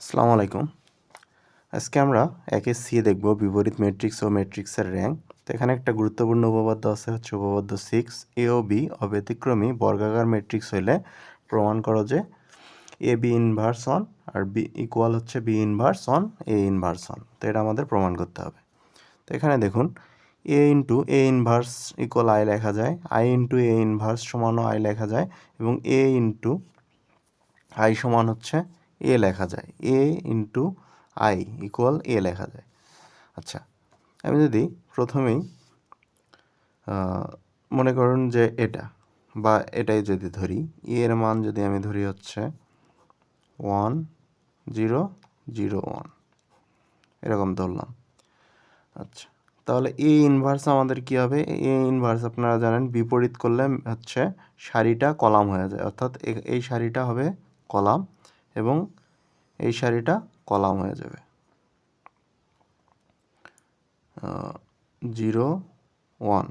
আসসালামু আলাইকুম। আজকে আমরা একে সি দেখব, বিপরীত ম্যাট্রিক্স ও ম্যাট্রিক্সের র্যাঙ্ক তো এখানে একটা গুরুত্বপূর্ণ উপপাদ্য আছে, হচ্ছে উপপাদ্য সিক্স এ ও বি অব্যতিক্রমী বর্গাকার ম্যাট্রিক্স হইলে প্রমাণ করো যে এ বি ইনভার্স অন আর বি ইকুয়াল হচ্ছে B inverse on A inverse on তো এটা আমাদের প্রমাণ করতে হবে। তো এখানে দেখুন A into A inverse equal I লেখা যায় আই ইন্টু এ ইনভার্স সমানও আই লেখা যায় এবং এ ইন্টু আই সমান হচ্ছে এ লেখা যায়। A into I equal A লেখা যায়। আচ্ছা আমি যদি প্রথমেই মনে করুন যে এটা বা এটাই যদি ধরি এর মান যদি আমি ধরি হচ্ছে ওয়ান জিরো জিরো ওয়ান এরকম ধরলাম। আচ্ছা তাহলে এ ইনভার্স আমাদের কী হবে? এ ইনভার্স আপনারা জানেন, বিপরীত করলে হচ্ছে শাড়িটা কলাম হয়ে যায়। অর্থাৎ এই শাড়িটা হবে কলাম এবং এই শাড়িটা কলাম হয়ে যাবে। Zero, one.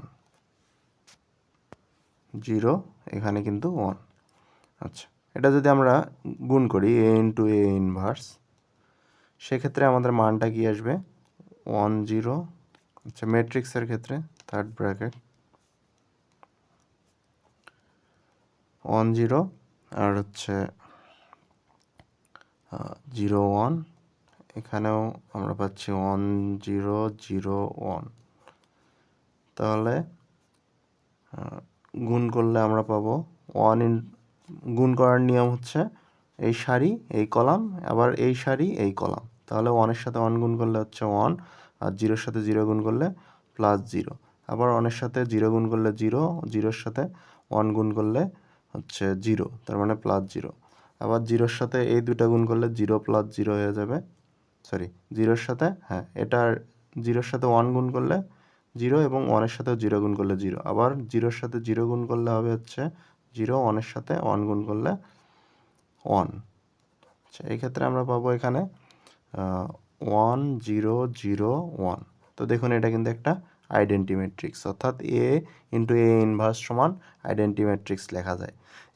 জিরো, এখানে কিন্তু ওয়ান। আচ্ছা এটা যদি আমরা গুণ করি, এ ইন্টু এ ইনভার্স, সেক্ষেত্রে আমাদের মানটা কি আসবে? One, zero. আচ্ছা ম্যাট্রিক্সের ক্ষেত্রে, থার্ড ব্র্যাকেট। ওয়ান, জিরো, আর হচ্ছে জিরো ওয়ান, এখানেও আমরা পাচ্ছি ওয়ান জিরো জিরো ওয়ান। তাহলে গুণ করলে আমরা পাবো ওয়ান ইন, গুণ করার নিয়ম হচ্ছে এই সারি, এই কলাম, আবার এই সারি, এই কলাম। তাহলে ওয়ানের সাথে ওয়ান গুণ করলে হচ্ছে ওয়ান, আর জিরোর সাথে জিরো গুণ করলে প্লাস জিরো। আবার ওয়ানের সাথে জিরো গুণ করলে জিরো, জিরোর সাথে ওয়ান গুণ করলে হচ্ছে জিরো, তার মানে প্লাস জিরো। আবার জিরোর সাথে এই দুটা গুণ করলে জিরো প্লাস জিরো হয়ে যাবে। সরি জিরোর সাথে হ্যাঁ এটার জিরোর সাথে ওয়ান গুণ করলে জিরো এবং ওয়ানের সাথে জিরো গুণ করলে জিরো। আবার জিরোর সাথে জিরো গুণ করলে হবে হচ্ছে জিরো ওয়ানের সাথে ওয়ান গুণ করলে ওয়ান আচ্ছা এই ক্ষেত্রে আমরা পাবো এখানে ওয়ান জিরো জিরো ওয়ান তো দেখুন, এটা কিন্তু একটা আইডেন্টি ম্যাট্রিক্স অর্থাৎ এ ইন্টু এ ইনভার্স সমান আইডেন্টি ম্যাট্রিক্স লেখা যায়।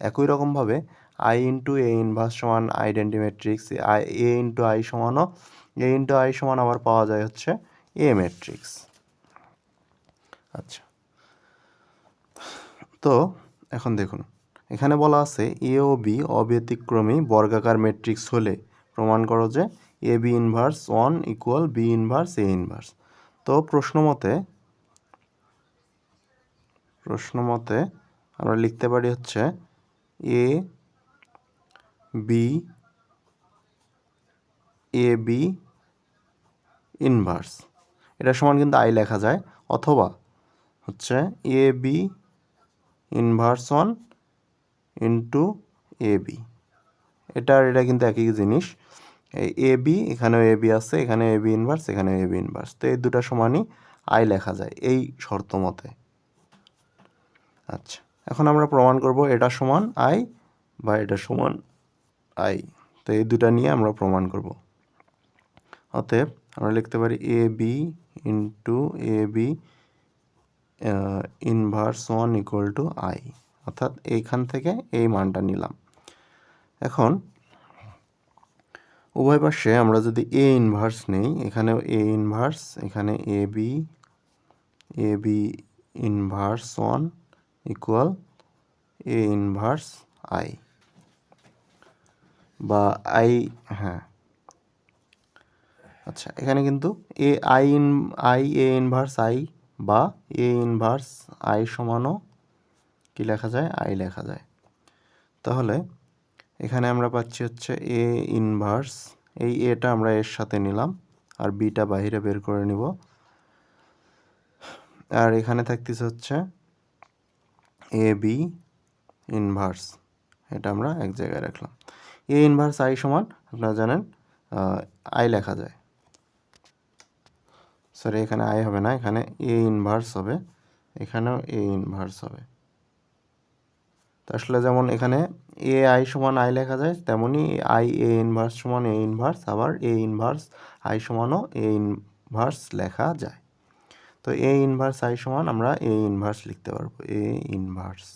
একই রকমভাবে আই ইন্টু এ ইনভার্স সমান identity matrix I A into I সমানও A into I সমান আবার পাওয়া যায় হচ্ছে এ ম্যাট্রিক্স আচ্ছা। তো এখন দেখুন, এখানে বলা আছে এ ও বি অব্যতিক্রমী বর্গাকার ম্যাট্রিক্স হলে প্রমাণ করো যে A B inverse one equal B inverse A inverse তো প্রশ্ন মতে প্রশ্ন মতে আমরা লিখতে পারি হচ্ছে A B A B inverse এটা সমান কিন্তু আই লেখা যায়। অথবা হচ্ছে A B inverse one into A B এটার, এটা কিন্তু একই জিনিস। এ বি এখানেও এ বি আছে এখানে এ বি ইনভার্স এখানে এ বি ইনভার্স তো এই দুটা সমানই আই লেখা যায়, এই শর্ত মতে। আচ্ছা এখন আমরা প্রমাণ করব এটা সমান আই বা এটা সমান আই, তো এই দুটা নিয়ে আমরা প্রমাণ করব। অতএব আমরা লিখতে পারি A B into A B inverse one equal to I অর্থাৎ এইখান থেকে এই মানটা নিলাম। এখন উভয় পাশে আমরা যদি এ ইনভার্স নেই, এখানেও এ ইনভার্স এখানে A B A B inverse one equal A inverse I বা আই হ্যাঁ। আচ্ছা এখানে কিন্তু A I in, I, A inverse I বা এ ইনভার্স আই সমানও কী লেখা যায়? আই লেখা যায়। তাহলে এখানে আমরা পাচ্ছি হচ্ছে এ ইনভার্স এই এটা আমরা এর সাথে নিলাম আর বিটা বাহিরে বের করে নিব। আর এখানে থাকতেছে হচ্ছে এ বি ইনভার্স এটা আমরা এক জায়গায় রাখলাম। এ ইনভার্স আই সমান আপনারা জানেন আই লেখা যায়। সরি এখানে আই হবে না, এখানে এ ইনভার্স হবে, এখানেও এ ইনভার্স হবে। তো আসলে যেমন এখানে এ আই সমান আই লেখা যায় তেমনই আই এ ইনভার্স সমান এ ইনভার্স আবার এ ইনভার্স আই সমানও এ ইনভার্স লেখা যায়। তো এ ইনভার্স আই সমান আমরা এ ইনভার্স লিখতে পারব এ ইনভার্স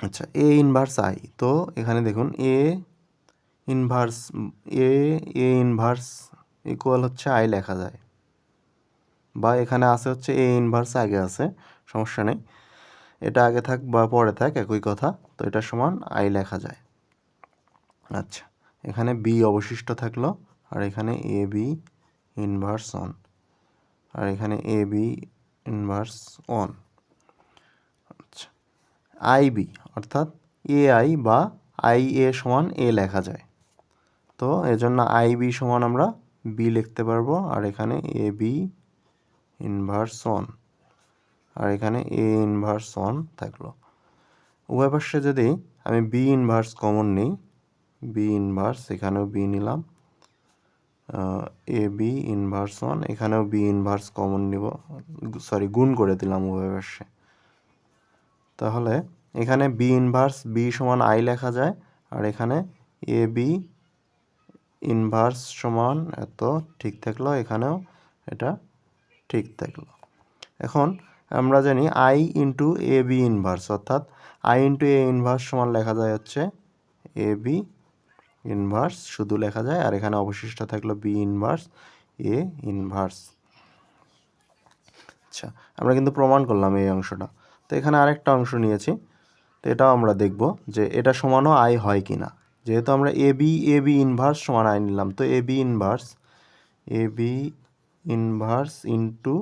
আচ্ছা এ ইনভার্স আই তো এখানে দেখুন A inverse A A inverse equal হচ্ছে আই লেখা যায়। বা এখানে আছে হচ্ছে এ ইনভার্স আগে আছে, সমস্যা নেই। এটা আগে থাক বা পরে থাক, একই কথা। তো এটা সমান আই লেখা যায়। আচ্ছা এখানে বি অবশিষ্ট থাকল, আর এখানে এ বি ইনভার্স অন আর এখানে A B inverse on I B, অর্থাৎ এ আই বা আই এ সমান এ লেখা যায়। তো এজন্য আই বি সমান আমরা বি লিখতে পারব, আর এখানে এ বি ইনভার্স অন আর এখানে এ ইনভার্স অন থাকল। উভয় পাশে যদি আমি বি ইনভার্স কমন নিই, বি ইনভার্স এখানেও বি নিলাম। এ বি ইনভার্স ওয়ান এখানেও বি ইনভার্স কমন নিব। সরি গুণ করে দিলাম উভয় পাশে। তাহলে এখানে বি ইনভার্স বি সমান আই লেখা যায়, আর এখানে এ বি ইনভার্স সমান এত ঠিক থাকল, এখানেও এটা ঠিক থাকল। এখন আমরা জানি I into A B inverse অর্থাৎ আই ইন্টু এ ইনভার্স সমান লেখা যায় হচ্ছে এ বি ইনভার্স শুধু লেখা যায়, আর এখানে অবশিষ্ট থাকল বি ইনভার্স এ ইনভার্স আচ্ছা আমরা কিন্তু প্রমাণ করলাম এই অংশটা। তো এখানে আরেকটা অংশ নিয়েছি, তো এটাও আমরা দেখব যে এটা সমানও আই হয় কি না যেহেতু আমরা A B A B inverse সমান আই নিলাম, তো A B inverse A B inverse into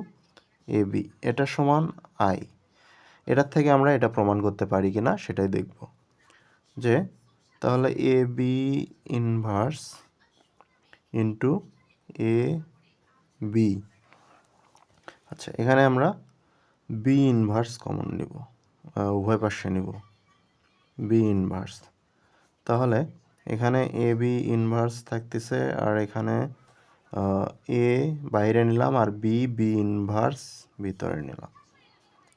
A B, এটা সমান আই এটার থেকে আমরা এটা প্রমাণ করতে পারি কি না সেটাই দেখব। যে তাহলে A B inverse into A B. আচ্ছা এখানে আমরা বি ইনভার্স কমন নিব উভয় পাশে নিব বি ইনভার্স তাহলে এখানে এ বি ইনভার্স থাকতেছে, আর এখানে এ বাইরে নিলাম, আর বি বি ইনভার্স ভিতরে নিলাম।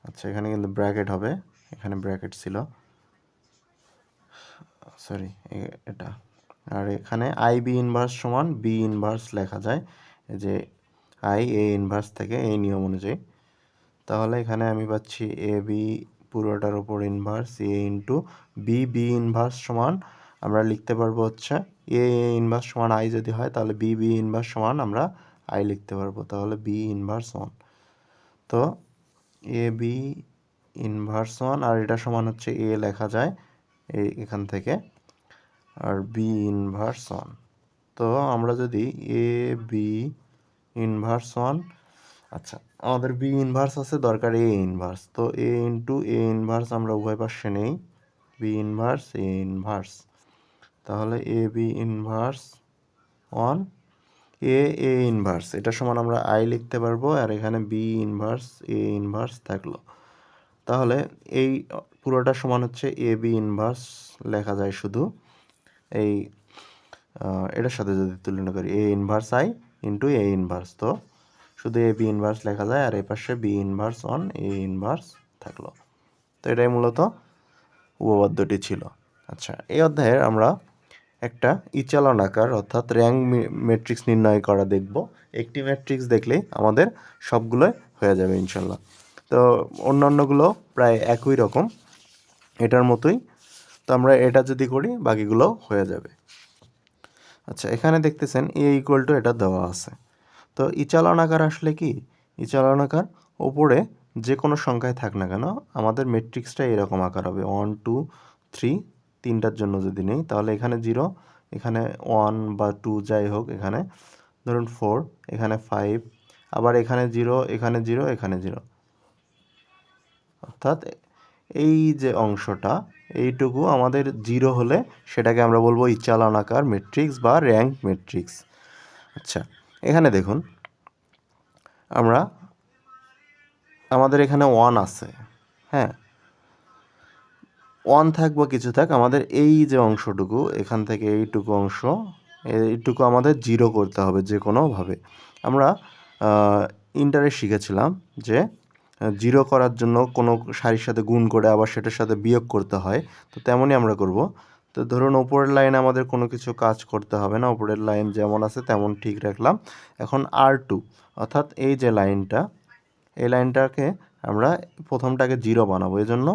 আচ্ছা এখানে কিন্তু ব্র্যাকেট হবে, এখানে ব্র্যাকেট ছিল। সরি এটা। আর এখানে আই বি ইনভার্স সমান বি ইনভার্স লেখা যায় যে আই এ ইনভার্স থেকে এই নিয়ম অনুযায়ী। তাহলে এখানে আমি পাচ্ছি এ বি পুরোটার ওপর inverse A into B B inverse সমান, আমরা লিখতে পারব হচ্ছে এ এ ইনভার্স সমান আই যদি হয়, তাহলে বি বি ইনভার্স সমান আমরা আই লিখতে পারব। তাহলে বি ইনভার্স ওয়ান তো এ বি ইনভার্স ওয়ান আর এটা সমান হচ্ছে এ লেখা যায় এখান থেকে। আর বি ইনভার্স ওয়ান তো আমরা যদি এ বি ইনভার্স ওয়ান আচ্ছা আমাদের বি ইনভার্স আছে, দরকার এ ইনভার্স তো এ ইন্টু এ ইনভার্স আমরা উভয় পাশে নেই। বি ইনভার্স এ ইনভার্স তাহলে A B inverse one A A inverse এটা সমান আমরা আই লিখতে পারব, আর এখানে বি ইনভার্স এ ইনভার্স থাকল। তাহলে এই পুরোটা সমান হচ্ছে এ বি ইনভার্স লেখা যায় শুধু। এই এটার সাথে যদি তুলনা করি A inverse I into A inverse তো শুধু এ বি ইনভার্স লেখা যায় আর এই পাশে B inverse on A inverse থাকল। তো এটাই মূলত উপপাদ্যটি ছিল। আচ্ছা এই অধ্যায়ের আমরা একটা ইচালন আকার অর্থাৎ র্যাঙ্ক ম্যাট্রিক্স নির্ণয় করা দেখব। একটি ম্যাট্রিক্স দেখলেই আমাদের সবগুলোই হয়ে যাবে ইনশাল্লাহ। তো অন্যান্যগুলো প্রায় একই রকম, এটার মতোই। তো আমরা এটা যদি করি বাকিগুলো হয়ে যাবে। আচ্ছা এখানে দেখতেছেন এ ইকুয়াল টু এটা দেওয়া আছে। তো ইচালন আকার আসলে কি? ইচালন আকার ওপরে যে কোনো সংখ্যায় থাক না কেন, আমাদের ম্যাট্রিক্সটা এরকম আকার হবে। ওয়ান, টু, থ্রি, তিনটার জন্য যদি নেই, তাহলে এখানে জিরো, এখানে ওয়ান বা টু যাই হোক, এখানে ধরুন ফোর, এখানে ফাইভ, আবার এখানে জিরো এখানে জিরো এখানে জিরো। অর্থাৎ এই যে অংশটা, এইটুকু আমাদের জিরো হলে সেটাকে আমরা বলব ইচালনাকার ম্যাট্রিক্স বা র্যাঙ্ক ম্যাট্রিক্স আচ্ছা এখানে দেখুন, আমরা, আমাদের এখানে ওয়ান আছে হ্যাঁ? ওয়ান থাক বা কিছু থাক, আমাদের এই যে অংশটুকু, এখান থেকে এইটুকু অংশ, এইটুকু আমাদের জিরো করতে হবে যে কোনোভাবে। আমরা ইন্টারে শিখেছিলাম যে জিরো করার জন্য কোনো সারির সাথে গুণ করে আবার সেটার সাথে বিয়োগ করতে হয়, তো তেমনই আমরা করব। তো ধরুন ওপরের লাইনে আমাদের কোনো কিছু কাজ করতে হবে না। ওপরের লাইন যেমন আছে তেমন ঠিক রাখলাম। এখন আর টু অর্থাৎ এই যে লাইনটা এই লাইনটাকে আমরা প্রথমটাকে জিরো বানাবো। এই জন্য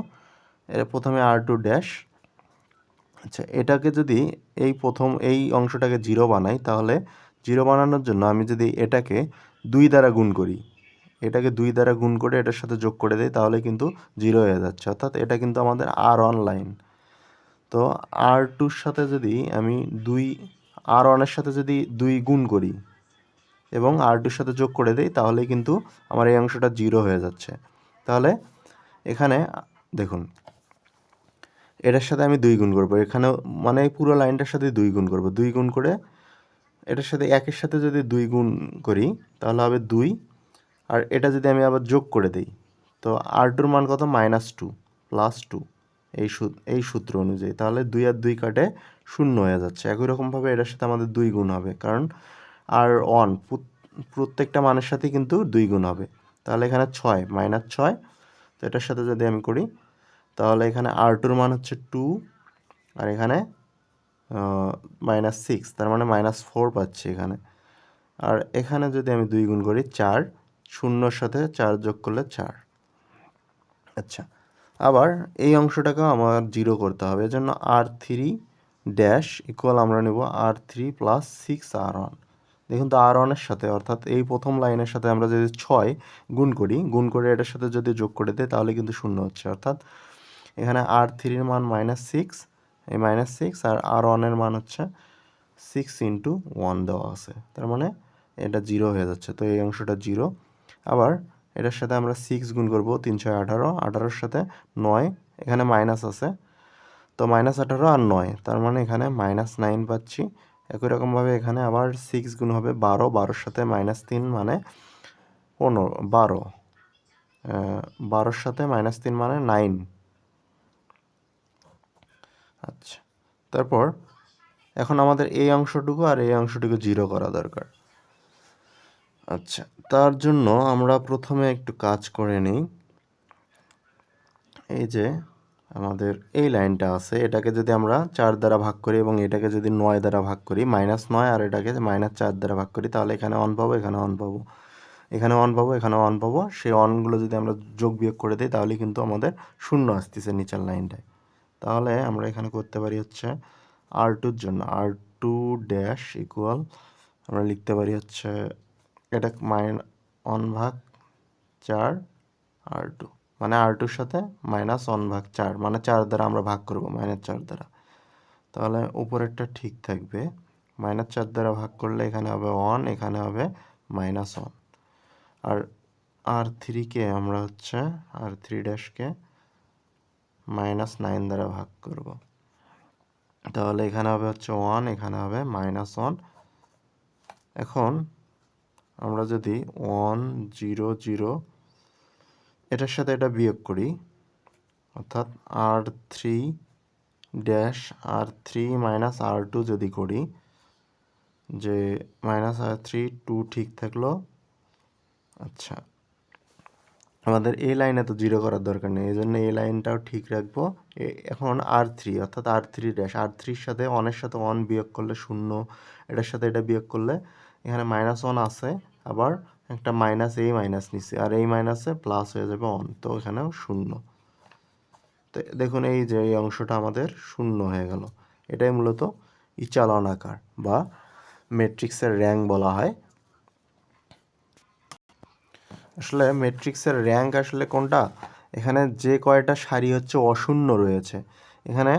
এর প্রথমে আর টু ড্যাশ আচ্ছা এটাকে যদি এই প্রথম, এই অংশটাকে জিরো বানাই, তাহলে জিরো বানানোর জন্য আমি যদি এটাকে দুই দ্বারা গুণ করি, এটাকে দুই দ্বারা গুণ করে এটার সাথে যোগ করে দিই, তাহলে কিন্তু জিরো হয়ে যাচ্ছে। অর্থাৎ এটা কিন্তু আমাদের আর অন লাইন তো আর টুর সাথে যদি আমি দুই আর ওয়ানের সাথে যদি দুই গুণ করি এবং আর টুর সাথে যোগ করে দিই, তাহলে কিন্তু আমার এই অংশটা জিরো হয়ে যাচ্ছে। তাহলে এখানে দেখুন, এটার সাথে আমি দুই গুণ করব। এখানেও মানে পুরো লাইনটার সাথে দুই গুণ করব। দুই গুণ করে এটার সাথে একের সাথে যদি দুই গুণ করি, তাহলে হবে দুই। আর এটা যদি আমি আবার যোগ করে দিই, তো আর টুর মান কত? মাইনাস টু প্লাস টু এই এই সূত্র অনুযায়ী। তাহলে দুই আর দুই কাটে শূন্য হয়ে যাচ্ছে। একই রকমভাবে এটার সাথে আমাদের দুই গুণ হবে। কারণ আর ওয়ান প্রত্যেকটা মানের সাথে কিন্তু দুই গুণ হবে। তাহলে এখানে ছয় মাইনাস ছয়। তো এটার সাথে যদি আমি করি, তাহলে এখানে আর টুর মান হচ্ছে টু আর এখানে মাইনাস সিক্স তার মানে মাইনাস ফোর পাচ্ছি এখানে। আর এখানে যদি আমি দুই গুণ করি, চার, শূন্যর সাথে চার যোগ করলে চার। আচ্ছা আবার এই অংশটাকেও আমার জিরো করতে হবে। এজন্য আর থ্রি ড্যাশ ইকুয়াল আমরা নেব R three plus six R one দেখুন তো আর ওয়ানের সাথে, অর্থাৎ এই প্রথম লাইনের সাথে আমরা যদি ছয় গুণ করি, গুণ করে এটার সাথে যদি যোগ করে দিই, তাহলে কিন্তু শূন্য হচ্ছে। অর্থাৎ এখানে আর থ্রির মান মাইনাস সিক্স এই মাইনাস সিক্স আর আর ওয়ানের মান হচ্ছে সিক্স ইন্টু ওয়ান দেওয়া আছে। তার মানে এটা জিরো হয়ে যাচ্ছে। তো এই অংশটা জিরো আবার এটার সাথে আমরা সিক্স গুণ করব, তিনশো আঠারো। আঠারোর সাথে নয়, এখানে মাইনাস আছে। তো মাইনাস আঠারো আর নয়, তার মানে এখানে মাইনাস নাইন পাচ্ছি। একই রকমভাবে এখানে আবার সিক্স গুণ হবে বারো, বারোর সাথে মাইনাস তিন মানে পনেরো, বারো। বারোর সাথে মাইনাস তিন মানে নাইন আচ্ছা তারপর এখন আমাদের এই অংশটুকু আর এই অংশটুকু জিরো করা দরকার। আচ্ছা তার জন্য আমরা প্রথমে একটু কাজ করে নিই। এই যে আমাদের এই লাইনটা আছে, এটাকে যদি আমরা চার দ্বারা ভাগ করি এবং এটাকে যদি নয় দ্বারা ভাগ করি, মাইনাস নয়, আর এটাকে মাইনাস চার দ্বারা ভাগ করি, তাহলে এখানে অন পাবো, এখানে অন পাবো। এখানে অন পাবো, এখানে অন পাবো, সেই অনগুলো যদি আমরা যোগ বিয়োগ করে দিই, তাহলে কিন্তু আমাদের শূন্য আসতেছে নিচের লাইনটায়। তাহলে আমরা এখানে করতে পারি হচ্ছে আর টুর জন্য আর টু ড্যাশ ইকুয়াল আমরা লিখতে পারি হচ্ছে এটা মাইন অন ভাগ চার আর টু মানে আর টুর সাথে মাইনাস ওয়ান ভাগ চার মানে চার দ্বারা আমরা ভাগ করব মাইনাস চার দ্বারা। তাহলে উপরেরটা ঠিক থাকবে মাইনাস চার দ্বারা ভাগ করলে এখানে হবে ওয়ান এখানে হবে মাইনাস ওয়ান আর আর থ্রিকে আমরা হচ্ছে আর থ্রি ড্যাশকে মাইনাস নাইন দ্বারা ভাগ করব। তাহলে এখানে হবে হচ্ছে ওয়ান এখানে হবে মাইনাস ওয়ান এখন আমরা যদি ওয়ান, জিরো জিরো, এটার সাথে এটা বিয়োগ করি, অর্থাৎ R three dash R three minus R two যদি করি, যে মাইনাস আর থ্রি টু ঠিক থাকল আচ্ছা আমাদের এই লাইনে তো জিরো করার দরকার নেই এই জন্য এই লাইনটাও ঠিক রাখব। এখন আর থ্রি, অর্থাৎ আর থ্রি ড্যাশ, আর থ্রির সাথে ওয়ানের সাথে ওয়ান বিয়োগ করলে শূন্য, এটার সাথে এটা বিয়োগ করলে এখানে মাইনাস ওয়ান আছে, আবার একটা মাইনাস এই মাইনাস নিচ্ছে আর এই মাইনাসে প্লাস হয়ে যাবে অন তো এখানেও শূন্য। তো দেখুন এই যে এই অংশটা আমাদের শূন্য হয়ে গেল। এটাই মূলত ইচালন আকার বা ম্যাট্রিক্সের র্যাঙ্ক বলা হয়। আসলে ম্যাট্রিক্সের র্যাঙ্ক আসলে কোনটা? এখানে যে কয়টা সারি হচ্ছে অশূন্য রয়েছে। এখানে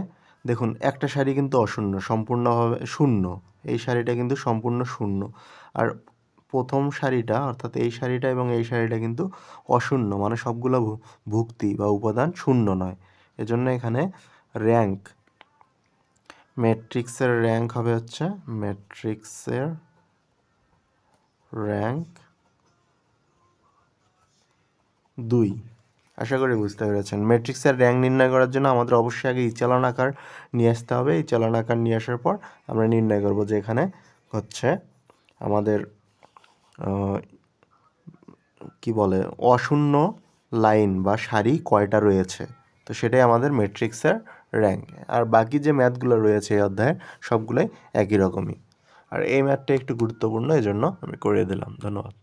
দেখুন একটা সারি কিন্তু অশূন্য, সম্পূর্ণভাবে শূন্য। এই শাড়িটা কিন্তু সম্পূর্ণ শূন্য। আর প্রথম শাড়িটা, অর্থাৎ এই শাড়িটা এবং এই শাড়িটা কিন্তু অশূন্য মানে সবগুলো ভুক্তি বা উপাদান শূন্য নয়। এজন্য এখানে র্যাঙ্ক ম্যাট্রিক্সের র্যাঙ্ক হবে হচ্ছে ম্যাট্রিক্সের র্যাঙ্ক দুই। আশা করি বুঝতে পেরেছেন। ম্যাট্রিক্সের র্যাঙ্ক নির্ণয় করার জন্য আমাদের অবশ্যই আগে এই চালনাকার নিয়ে আসতে হবে। এই চালনাকার নিয়ে আসার পর আমরা নির্ণয় করব যে এখানে হচ্ছে আমাদের কি বলে, অশূন্য লাইন বা সারি কয়টা রয়েছে? তো সেটাই আমাদের ম্যাট্রিক্সের র্যাঙ্ক আর বাকি যে ম্যাথগুলো রয়েছে এই অধ্যায়ের, সবগুলোই একই রকমই। আর এই ম্যাথটা একটু গুরুত্বপূর্ণ এই জন্য আমি করে দিলাম। ধন্যবাদ।